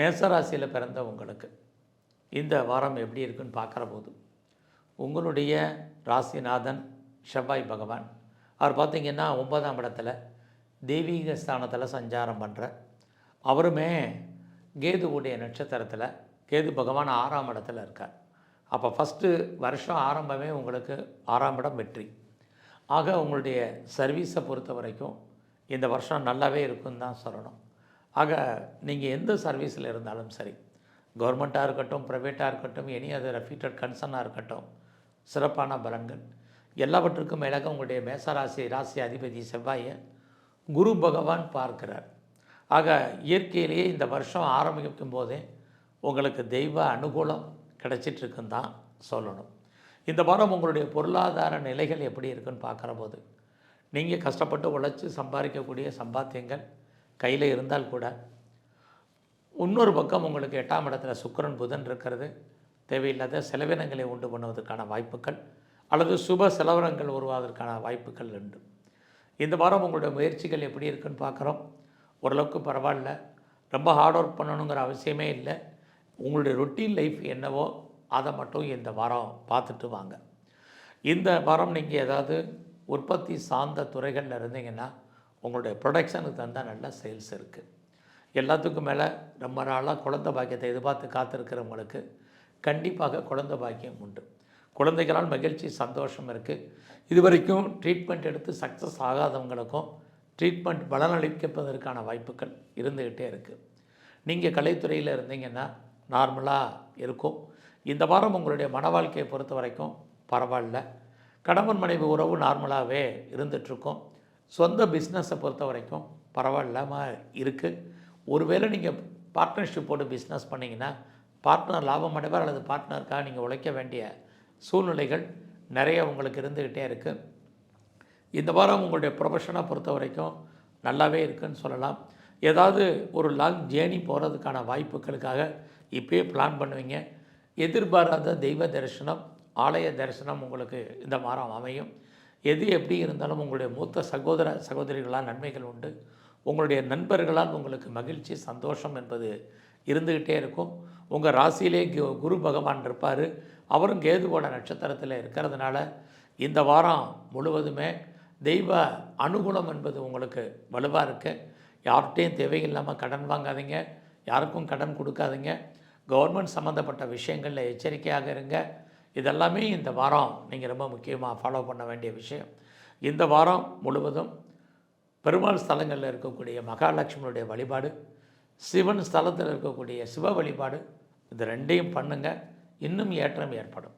மேசராசியில் பிறந்த உங்களுக்கு இந்த வாரம் எப்படி இருக்குன்னு பார்க்குற போது உங்களுடைய ராசிநாதன் செவ்வாய் பகவான் அவர் பார்த்திங்கன்னா ஒன்பதாம் இடத்துல தெய்வீக ஸ்தானத்தில் சஞ்சாரம் பண்ணுற அவருமே கேதுவுடைய நட்சத்திரத்தில் கேது பகவான் ஆறாம் இடத்துல இருக்கார். அப்போ ஃபஸ்ட்டு வருஷம் ஆரம்பமே உங்களுக்கு ஆறாம் இடம் வெற்றி. ஆக உங்களுடைய சர்வீஸை பொறுத்த வரைக்கும் இந்த வருஷம் நல்லாவே இருக்குன்னு தான் சொல்லணும். ஆக நீங்கள் எந்த சர்வீஸில் இருந்தாலும் சரி கவர்மெண்ட்டாக இருக்கட்டும் ப்ரைவேட்டாக இருக்கட்டும் எனி அதர் ரெஃபீட்டட் கன்சர்னாக இருக்கட்டும் சிறப்பான பலன்கள். எல்லாவற்றுக்கும் மேலாக உங்களுடைய மேசராசி ராசி அதிபதி செவ்வாயை குரு பகவான் பார்க்கிறார். ஆக இயற்கையிலேயே இந்த வருஷம் ஆரம்பிக்கும் போதே உங்களுக்கு தெய்வ அனுகூலம் கிடைச்சிட்ருக்குன்னு தான் சொல்லணும். இந்த வாரம் உங்களுடைய பொருளாதார நிலைகள் எப்படி இருக்குன்னு பார்க்குற போது நீங்கள் கஷ்டப்பட்டு உழைச்சி சம்பாதிக்கக்கூடிய சம்பாத்தியங்கள் கையில் இருந்தால் கூட இன்னொரு பக்கம் உங்களுக்கு எட்டாம் இடத்துல சுக்கரன் புதன் இருக்கிறது. தேவையில்லாத செலவினங்களை உண்டு பண்ணுவதற்கான வாய்ப்புகள் அல்லது சுப செலவினங்கள் உருவாவதற்கான வாய்ப்புகள் உண்டு. இந்த வாரம் உங்களுடைய முயற்சிகள் எப்படி இருக்குன்னு பார்க்குறோம். ஓரளவுக்கு பரவாயில்ல. ரொம்ப ஹார்ட் ஒர்க் பண்ணணுங்கிற அவசியமே இல்லை. உங்களுடைய ரொட்டீன் லைஃப் என்னவோ அதை மட்டும் இந்த வாரம் பார்த்துட்டு வாங்க. இந்த வாரம் நீங்கள் ஏதாவது உற்பத்தி சார்ந்த துறைகளில் இருந்தீங்கன்னா உங்களுடைய ப்ரொடக்ஷனுக்கு தந்தால் நல்ல சேல்ஸ் இருக்குது எல்லாத்துக்கும் மேலே ரொம்ப நாளாக குழந்தை பாக்கியத்தை எதிர்பார்த்து காத்திருக்கிறவங்களுக்கு கண்டிப்பாக குழந்தை பாக்கியம் உண்டு. குழந்தைகளால் மகிழ்ச்சி சந்தோஷம் இருக்குது இது வரைக்கும் ட்ரீட்மெண்ட் எடுத்து சக்ஸஸ் ஆகாதவங்களுக்கும் ட்ரீட்மெண்ட் பலனளிப்பதற்கான வாய்ப்புகள் இருந்துக்கிட்டே இருக்குது நீங்கள் கலைத்துறையில் இருந்தீங்கன்னா நார்மலாக இருக்கும். இந்த வாரம் உங்களுடைய மன வாழ்க்கையை பொறுத்த வரைக்கும் பரவாயில்ல. கணவன் மனைவி உறவு நார்மலாகவே இருந்துகிட்ருக்கும் சொந்த பிஸ்னஸை பொறுத்த வரைக்கும் பரவாயில்லாமல் இருக்குது ஒருவேளை நீங்கள் பார்ட்னர்ஷிப் போட்டு பிஸ்னஸ் பண்ணிங்கன்னா பார்ட்னர் லாபம் அடைவார் அல்லது பார்ட்னருக்காக நீங்கள் உழைக்க வேண்டிய சூழ்நிலைகள் நிறைய உங்களுக்கு இருந்துக்கிட்டே இருக்குது இந்த வாரம் உங்களுடைய ப்ரொஃபஷனை பொறுத்த வரைக்கும் நல்லாவே இருக்குன்னு சொல்லலாம். ஏதாவது ஒரு லாங் ஜேர்னி போகிறதுக்கான வாய்ப்புகளுக்காக இப்போயே பிளான் பண்ணுவீங்க. எதிர்பாராத தெய்வ தரிசனம் ஆலய தரிசனம் உங்களுக்கு இந்த வாரம் அமையும். எது எப்படி இருந்தாலும் உங்களுடைய மூத்த சகோதர சகோதரிகளால் நன்மைகள் உண்டு. உங்களுடைய நண்பர்களால் உங்களுக்கு மகிழ்ச்சி சந்தோஷம் என்பது இருந்துக்கிட்டே இருக்கும். உங்கள் ராசியிலே கு- குரு பகவான் இருப்பார். அவரும் கேதுவோட நட்சத்திரத்தில் இருக்கிறதுனால இந்த வாரம் முழுவதுமே தெய்வ அனுகூலம் என்பது உங்களுக்கு வலுவாக இருக்குது யார்கிட்டையும் தேவையில்லாமல் கடன் வாங்காதீங்க. யாருக்கும் கடன் கொடுக்காதீங்க. கவர்மெண்ட் சம்மந்தப்பட்ட விஷயங்களில் எச்சரிக்கையாக இருங்க. இதெல்லாமே இந்த வாரம் நீங்கள் ரொம்ப முக்கியமாக ஃபாலோ பண்ண வேண்டிய விஷயம். இந்த வாரம் முழுவதும் பெருமாள் ஸ்தலங்களில் இருக்கக்கூடிய மகாலட்சுமியுடைய வழிபாடு சிவன் ஸ்தலத்தில் இருக்கக்கூடிய சிவ வழிபாடு இது ரெண்டையும் பண்ணுங்கள் இன்னும் ஏற்றம் ஏற்படும்.